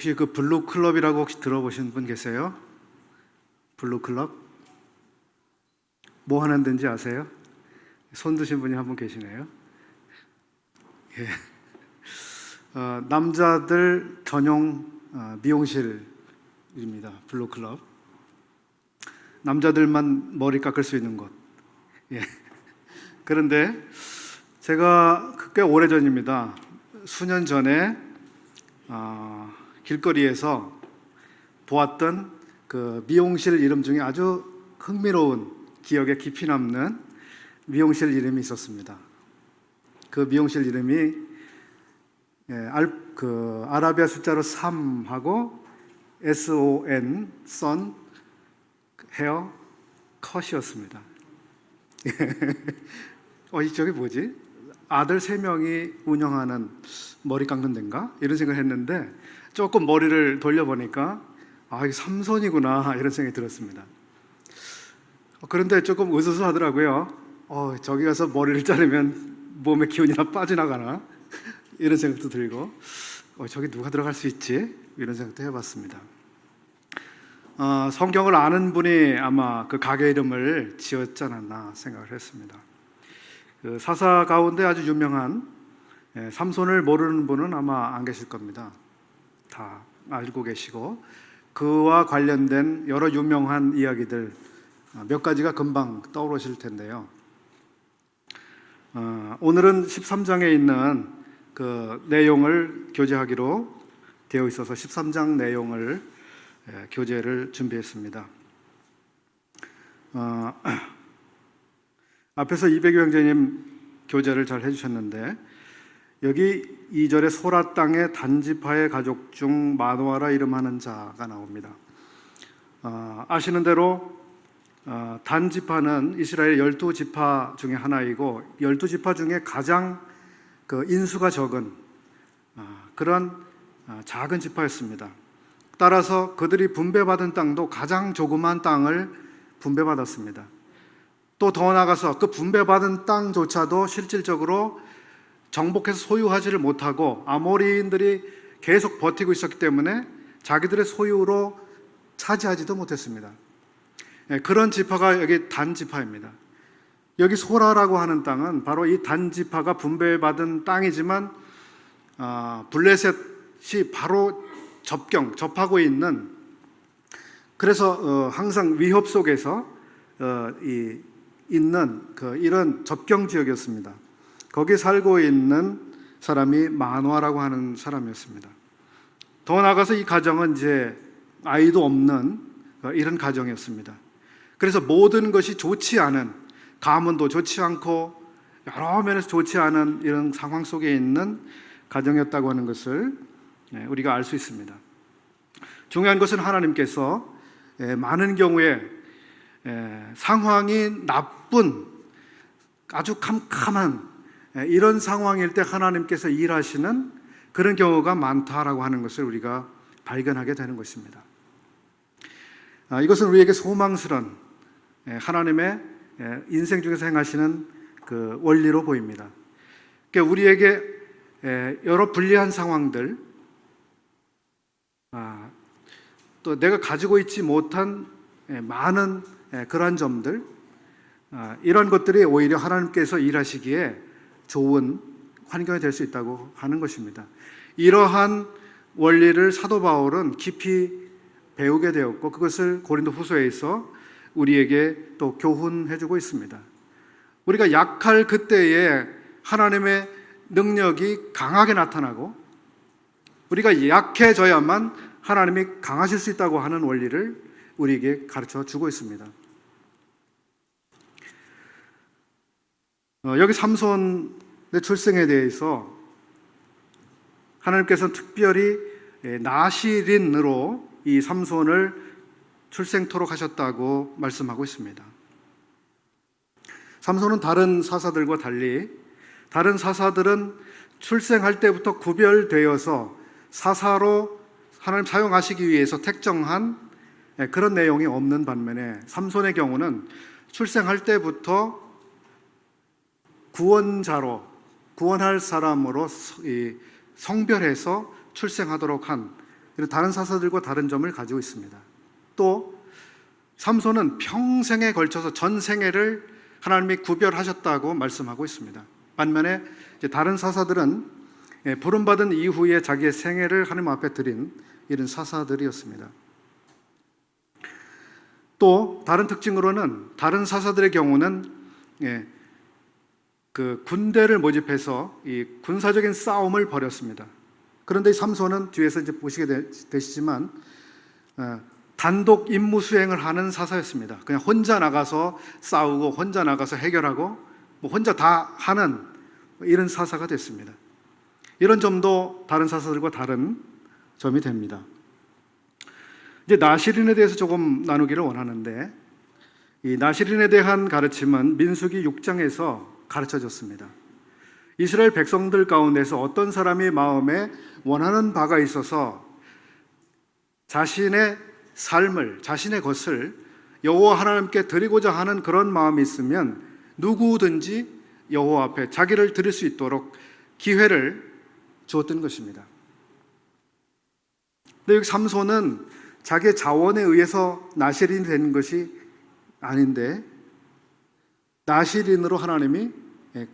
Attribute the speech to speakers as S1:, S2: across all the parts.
S1: 혹시 그 블루 클럽이라고 혹시 들어보신 분 계세요? 블루 클럽? 뭐 하는 데인지 아세요? 손 드신 분이 한 분 계시네요. 예. 어, 남자들 전용 어, 미용실입니다. 블루 클럽. 남자들만 머리 깎을 수 있는 곳. 예. 그런데 제가 꽤 오래 전입니다. 수년 전에 어, 길거리에서 보았던 그 미용실 이름 중에 아주 흥미로운 기억에 깊이 남는 미용실 이름이 있었습니다. 그 미용실 이름이 예, 알, 그 아라비아 숫자로 3하고 S-O-N, 선, 헤어, 컷이었습니다. 어, 이쪽이 뭐지? 아들 세 명이 운영하는 머리 깎는 데인가? 이런 생각을 했는데 조금 머리를 돌려보니까 아, 이게 삼손이구나 이런 생각이 들었습니다. 어, 그런데 조금 으스스하더라고요. 어, 저기 가서 머리를 자르면 몸에 기운이나 빠져나가나 이런 생각도 들고 어, 저기 누가 들어갈 수 있지 이런 생각도 해봤습니다. 어, 성경을 아는 분이 아마 그 가게 이름을 지었지 않았나 생각을 했습니다. 그 사사 가운데 아주 유명한 예, 삼손을 모르는 분은 아마 안 계실 겁니다. 다 알고 계시고 그와 관련된 여러 유명한 이야기들 어, 몇 가지가 금방 떠오르실 텐데요. 어, 오늘은 13장에 있는 그 내용을 교제하기로 되어 있어서 13장 내용을 예, 교제를 준비했습니다. 어, 앞에서 이백유 형제님 교제를 잘 해주셨는데 여기 2절에 소라 땅의 단지파의 가족 중 마노아라 이름하는 자가 나옵니다. 어, 아시는 대로 어, 단지파는 이스라엘 열두 지파 중에 하나이고 열두 지파 중에 가장 그 인수가 적은 어, 그런 어, 작은 지파였습니다. 따라서 그들이 분배받은 땅도 가장 조그만 땅을 분배받았습니다. 또 더 나아가서 그 분배받은 땅조차도 실질적으로 정복해서 소유하지를 못하고 아모리인들이 계속 버티고 있었기 때문에 자기들의 소유로 차지하지도 못했습니다. 예, 그런 지파가 여기 단 지파입니다. 여기 소라라고 하는 땅은 바로 이 단 지파가 분배받은 땅이지만 아, 블레셋이 바로 접경 접하고 있는 그래서 어, 항상 위협 속에서 어, 이, 있는 그 이런 접경 지역이었습니다. 거기 살고 있는 사람이 만화라고 하는 사람이었습니다. 더 나아가서 이 가정은 이제 아이도 없는 어, 이런 가정이었습니다. 그래서 모든 것이 좋지 않은 가문도 좋지 않고 여러 면에서 좋지 않은 이런 상황 속에 있는 가정이었다고 하는 것을 예, 우리가 알 수 있습니다. 중요한 것은 하나님께서 예, 많은 경우에 예, 상황이 나쁜 아주 캄캄한 이런 상황일 때 하나님께서 일하시는 그런 경우가 많다라고 하는 것을 우리가 발견하게 되는 것입니다. 아, 이것은 우리에게 소망스런 하나님의 인생 중에서 행하시는 그 원리로 보입니다. 그러니까 우리에게 여러 불리한 상황들, 아, 또 내가 가지고 있지 못한 많은 그러한 점들, 아, 이런 것들이 오히려 하나님께서 일하시기에 좋은 환경이 될 수 있다고 하는 것입니다. 이러한 원리를 사도 바울은 깊이 배우게 되었고 그것을 고린도 후서에서 우리에게 또 교훈해주고 있습니다. 우리가 약할 그때에 하나님의 능력이 강하게 나타나고 우리가 약해져야만 하나님이 강하실 수 있다고 하는 원리를 우리에게 가르쳐 주고 있습니다. 여기 삼손의 출생에 대해서 하나님께서 특별히 예, 나시린으로 이 삼손을 출생토록 하셨다고 말씀하고 있습니다. 삼손은 다른 사사들과 달리 다른 사사들은 출생할 때부터 구별되어서 사사로 하나님 사용하시기 위해서 택정한 예, 그런 내용이 없는 반면에 삼손의 경우는 출생할 때부터 구원자로 구원할 사람으로 성별해서 출생하도록 한 다른 사사들과 다른 점을 가지고 있습니다. 또 삼손은 평생에 걸쳐서 전 생애를 하나님이 구별하셨다고 말씀하고 있습니다. 반면에 다른 사사들은 예, 부름받은 이후에 자기의 생애를 하나님 앞에 드린 이런 사사들이었습니다. 또 다른 특징으로는 다른 사사들의 경우는 예, 그 군대를 모집해서 이 군사적인 싸움을 벌였습니다. 그런데 이 삼손은 뒤에서 이제 보시게 되- 되시지만 어, 단독 임무 수행을 하는 사사였습니다. 그냥 혼자 나가서 싸우고 혼자 나가서 해결하고 뭐 혼자 다 하는 이런 사사가 됐습니다. 이런 점도 다른 사사들과 다른 점이 됩니다. 이제 나시린에 대해서 조금 나누기를 원하는데 이 나시린에 대한 가르침은 민수기 6장에서 가르쳐졌습니다. 이스라엘 백성들 가운데서 어떤 사람이 마음에 원하는 바가 있어서 자신의 삶을 자신의 것을 여호와 하나님께 드리고자 하는 그런 마음이 있으면 누구든지 여호와 앞에 자기를 드릴 수 있도록 기회를 주었던 것입니다. 근데 여기 삼손은 자기의 자원에 의해서 나시린이 된 것이 아닌데 나시린으로 하나님이 예,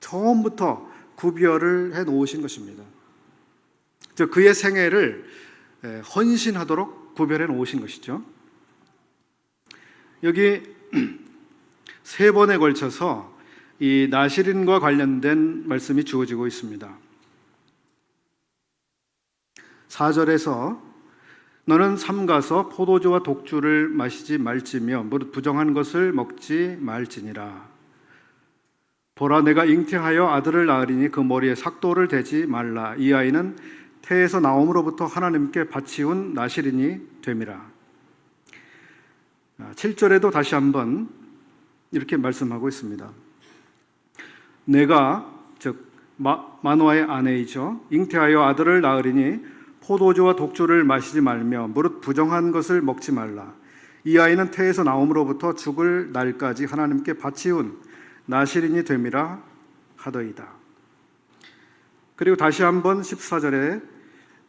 S1: 처음부터 구별을 해 놓으신 것입니다. 즉 그의 생애를 예, 헌신하도록 구별해 놓으신 것이죠. 여기 세 번에 걸쳐서 이 나시린과 관련된 말씀이 주어지고 있습니다. 4절에서 너는 삼가서 포도주와 독주를 마시지 말지며 무릇 부정한 것을 먹지 말지니라. 보라 내가 잉태하여 아들을 낳으리니 그 머리에 삭도를 대지 말라. 이 아이는 태에서 나옴으로부터 하나님께 바치운 나시린이 됨이라. 7절에도 다시 한번 이렇게 말씀하고 있습니다. 내가 즉 마, 마노아의 아내이죠. 잉태하여 아들을 낳으리니 포도주와 독주를 마시지 말며 무릇 부정한 것을 먹지 말라. 이 아이는 태에서 나옴으로부터 죽을 날까지 하나님께 바치운 나시린이 됨이라 하더이다. 그리고 다시 한번 14절에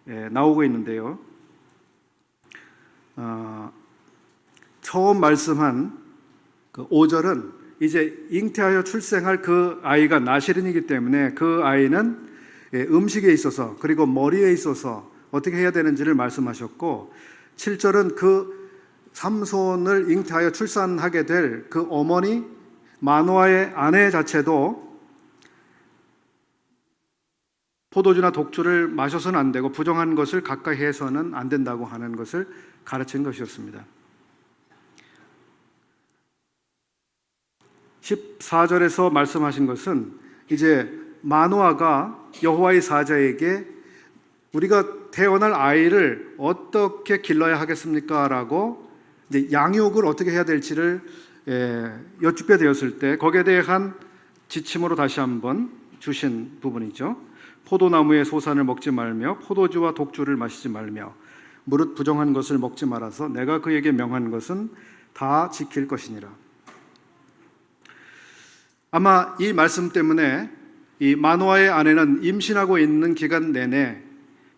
S1: 예, 나오고 있는데요. 어, 처음 말씀한 그 5절은 이제 잉태하여 출생할 그 아이가 나시린이기 때문에 그 아이는 예, 음식에 있어서 그리고 머리에 있어서 어떻게 해야 되는지를 말씀하셨고 7절은 그 삼손을 잉태하여 출산하게 될 그 어머니 마노아의 아내 자체도 포도주나 독주를 마셔서는 안 되고 부정한 것을 가까이 해서는 안 된다고 하는 것을 가르친 것이었습니다. 14절에서 말씀하신 것은 이제 마노아가 여호와의 사자에게 우리가 태어날 아이를 어떻게 길러야 하겠습니까?라고 이제 양육을 어떻게 해야 될지를 예, 여쭙게 되었을 때 거기에 대한 지침으로 다시 한번 주신 부분이죠. 포도나무의 소산을 먹지 말며 포도주와 독주를 마시지 말며 무릇 부정한 것을 먹지 말아서 내가 그에게 명한 것은 다 지킬 것이니라. 아마 이 말씀 때문에 이 마노아의 아내는 임신하고 있는 기간 내내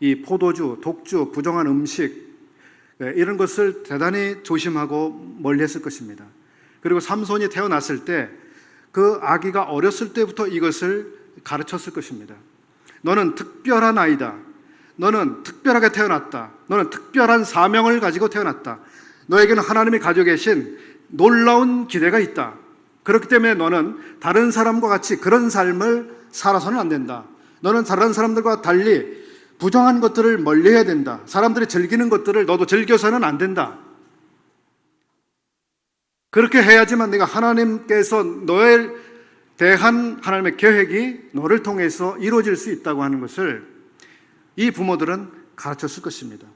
S1: 이 포도주, 독주, 부정한 음식 예, 이런 것을 대단히 조심하고 멀리했을 것입니다. 그리고 삼손이 태어났을 때 그 아기가 어렸을 때부터 이것을 가르쳤을 것입니다. 너는 특별한 아이다. 너는 특별하게 태어났다. 너는 특별한 사명을 가지고 태어났다. 너에게는 하나님이 가지고 계신 놀라운 기대가 있다. 그렇기 때문에 너는 다른 사람과 같이 그런 삶을 살아서는 안 된다. 너는 다른 사람들과 달리 부정한 것들을 멀리해야 된다. 사람들이 즐기는 것들을 너도 즐겨서는 안 된다. 그렇게 해야지만 네가 하나님께서 너에 대한 하나님의 계획이 너를 통해서 이루어질 수 있다고 하는 것을 이 부모들은 가르쳤을 것입니다.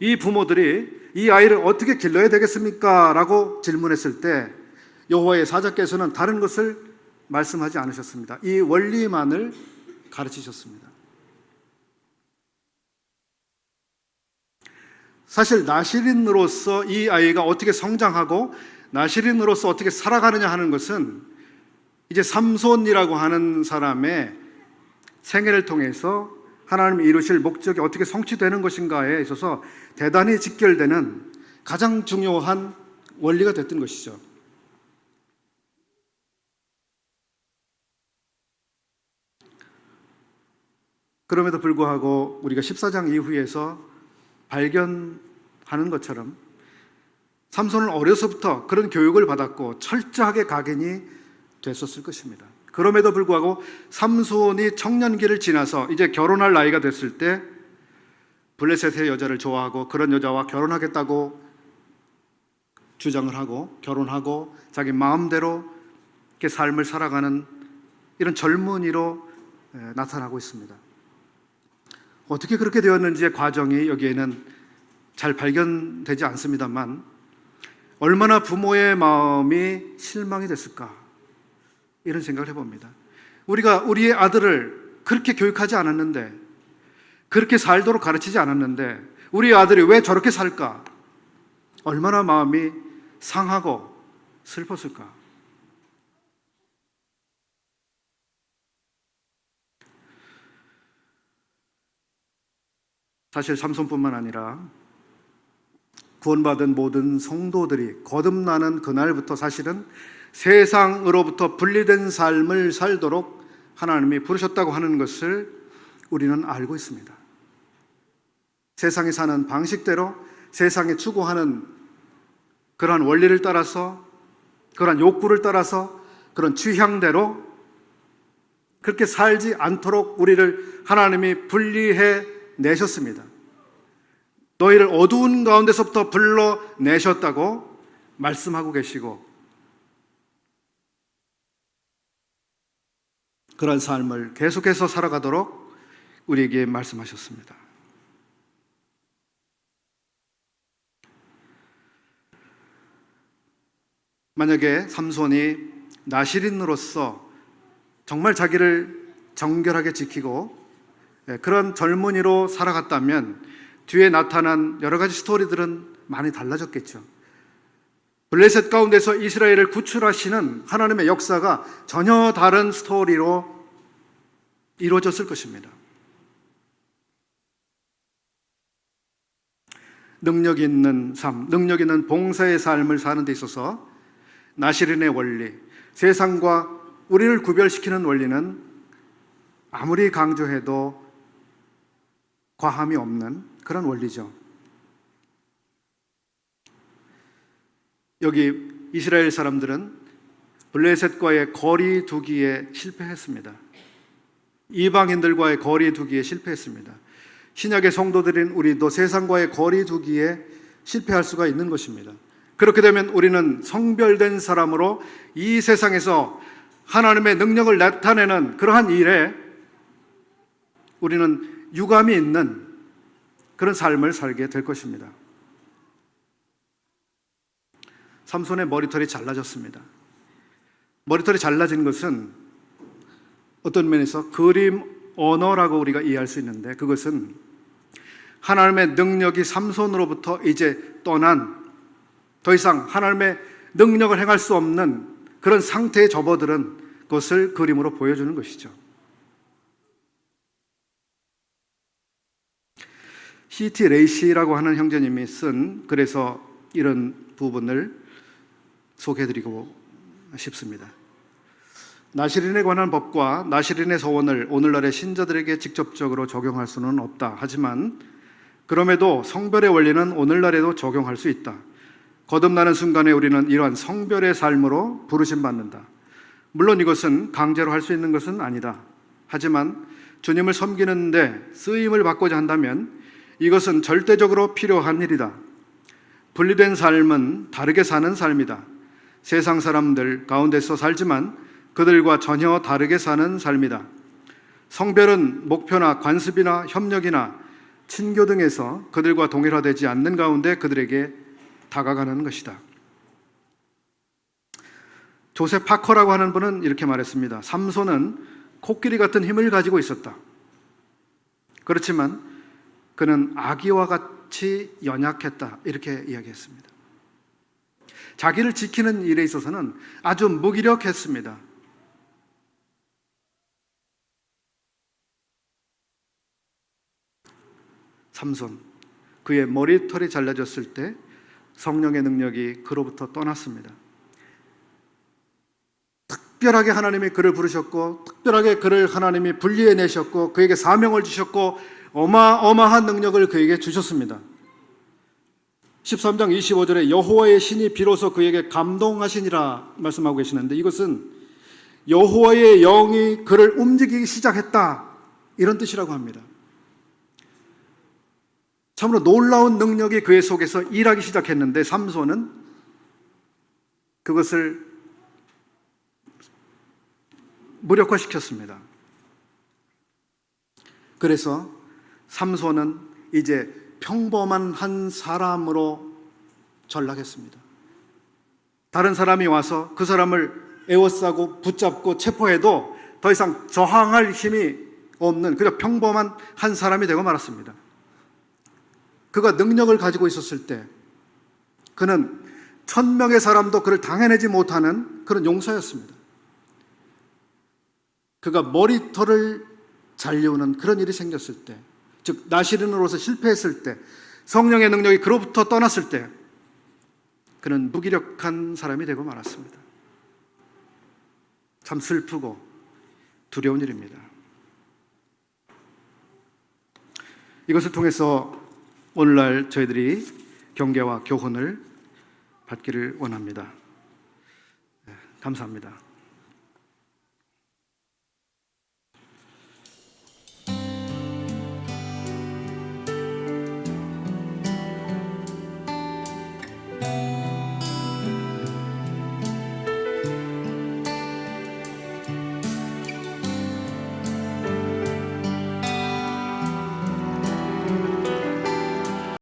S1: 이 부모들이 이 아이를 어떻게 길러야 되겠습니까? 라고 질문했을 때 여호와의 사자께서는 다른 것을 말씀하지 않으셨습니다. 이 원리만을 가르치셨습니다. 사실 나시린으로서 이 아이가 어떻게 성장하고 나시린으로서 어떻게 살아가느냐 하는 것은 이제 삼손이라고 하는 사람의 생애를 통해서 하나님이 이루실 목적이 어떻게 성취되는 것인가에 있어서 대단히 직결되는 가장 중요한 원리가 됐던 것이죠. 그럼에도 불구하고 우리가 14장 이후에서 발견하는 것처럼 삼손은 어려서부터 그런 교육을 받았고 철저하게 각인이 됐었을 것입니다. 그럼에도 불구하고 삼손이 청년기를 지나서 이제 결혼할 나이가 됐을 때 블레셋의 여자를 좋아하고 그런 여자와 결혼하겠다고 주장을 하고 결혼하고 자기 마음대로 삶을 살아가는 이런 젊은이로 에, 나타나고 있습니다. 어떻게 그렇게 되었는지의 과정이 여기에는 잘 발견되지 않습니다만 얼마나 부모의 마음이 실망이 됐을까 이런 생각을 해봅니다. 우리가 우리의 아들을 그렇게 교육하지 않았는데 그렇게 살도록 가르치지 않았는데 우리 아들이 왜 저렇게 살까? 얼마나 마음이 상하고 슬펐을까? 사실 삼손뿐만 아니라 구원받은 모든 성도들이 거듭나는 그날부터 사실은 세상으로부터 분리된 삶을 살도록 하나님이 부르셨다고 하는 것을 우리는 알고 있습니다. 세상에 사는 방식대로 세상에 추구하는 그러한 원리를 따라서 그러한 욕구를 따라서 그런 취향대로 그렇게 살지 않도록 우리를 하나님이 분리해 내셨습니다. 너희를 어두운 가운데서부터 불러내셨다고 말씀하고 계시고 그런 삶을 계속해서 살아가도록 우리에게 말씀하셨습니다. 만약에 삼손이 나시린으로서 정말 자기를 정결하게 지키고 예, 그런 젊은이로 살아갔다면 뒤에 나타난 여러 가지 스토리들은 많이 달라졌겠죠. 블레셋 가운데서 이스라엘을 구출하시는 하나님의 역사가 전혀 다른 스토리로 이루어졌을 것입니다. 능력 있는 삶, 능력 있는 봉사의 삶을 사는 데 있어서 나시린의 원리, 세상과 우리를 구별시키는 원리는 아무리 강조해도 과함이 없는 그런 원리죠. 여기 이스라엘 사람들은 블레셋과의 거리 두기에 실패했습니다. 이방인들과의 거리 두기에 실패했습니다. 신약의 성도들인 우리도 세상과의 거리 두기에 실패할 수가 있는 것입니다. 그렇게 되면 우리는 성별된 사람으로 이 세상에서 하나님의 능력을 나타내는 그러한 일에 우리는 유감이 있는 그런 삶을 살게 될 것입니다. 삼손의 머리털이 잘라졌습니다. 머리털이 잘라진 것은 어떤 면에서 그림 언어라고 우리가 이해할 수 있는데 그것은 하나님의 능력이 삼손으로부터 이제 떠난 더 이상 하나님의 능력을 행할 수 없는 그런 상태에 접어들은 것을 그림으로 보여주는 것이죠. C.T. 레이시라고 하는 형제님이 쓴 그래서 이런 부분을 소개해드리고 싶습니다. 나시린에 관한 법과 나시린의 서원을 오늘날의 신자들에게 직접적으로 적용할 수는 없다. 하지만 그럼에도 성별의 원리는 오늘날에도 적용할 수 있다. 거듭나는 순간에 우리는 이러한 성별의 삶으로 부르심 받는다. 물론 이것은 강제로 할 수 있는 것은 아니다. 하지만 주님을 섬기는데 쓰임을 받고자 한다면 이것은 절대적으로 필요한 일이다. 분리된 삶은 다르게 사는 삶이다. 세상 사람들 가운데서 살지만 그들과 전혀 다르게 사는 삶이다. 성별은 목표나 관습이나 협력이나 친교 등에서 그들과 동일화되지 않는 가운데 그들에게 다가가는 것이다. 조셉 파커라고 하는 분은 이렇게 말했습니다. 삼손은 코끼리 같은 힘을 가지고 있었다. 그렇지만 그는 아기와 같이 연약했다. 이렇게 이야기했습니다. 자기를 지키는 일에 있어서는 아주 무기력했습니다. 삼손 그의 머리털이 잘라졌을 때 성령의 능력이 그로부터 떠났습니다. 특별하게 하나님이 그를 부르셨고 특별하게 그를 하나님이 분리해 내셨고 그에게 사명을 주셨고 어마어마한 능력을 그에게 주셨습니다. 13장 25절에 여호와의 신이 비로소 그에게 감동하시니라 말씀하고 계시는데 이것은 여호와의 영이 그를 움직이기 시작했다 이런 뜻이라고 합니다. 참으로 놀라운 능력이 그의 속에서 일하기 시작했는데 삼손은 그것을 무력화시켰습니다. 그래서 삼손은 이제 평범한 한 사람으로 전락했습니다. 다른 사람이 와서 그 사람을 에워싸고 붙잡고 체포해도 더 이상 저항할 힘이 없는 그저 평범한 한 사람이 되고 말았습니다. 그가 능력을 가지고 있었을 때 그는 천 명의 사람도 그를 당해내지 못하는 그런 용사였습니다. 그가 머리털을 잘려오는 그런 일이 생겼을 때, 즉 나시린으로서 실패했을 때, 성령의 능력이 그로부터 떠났을 때, 그는 무기력한 사람이 되고 말았습니다. 참 슬프고 두려운 일입니다. 이것을 통해서 오늘날 저희들이 경계와 교훈을 받기를 원합니다. 네, 감사합니다.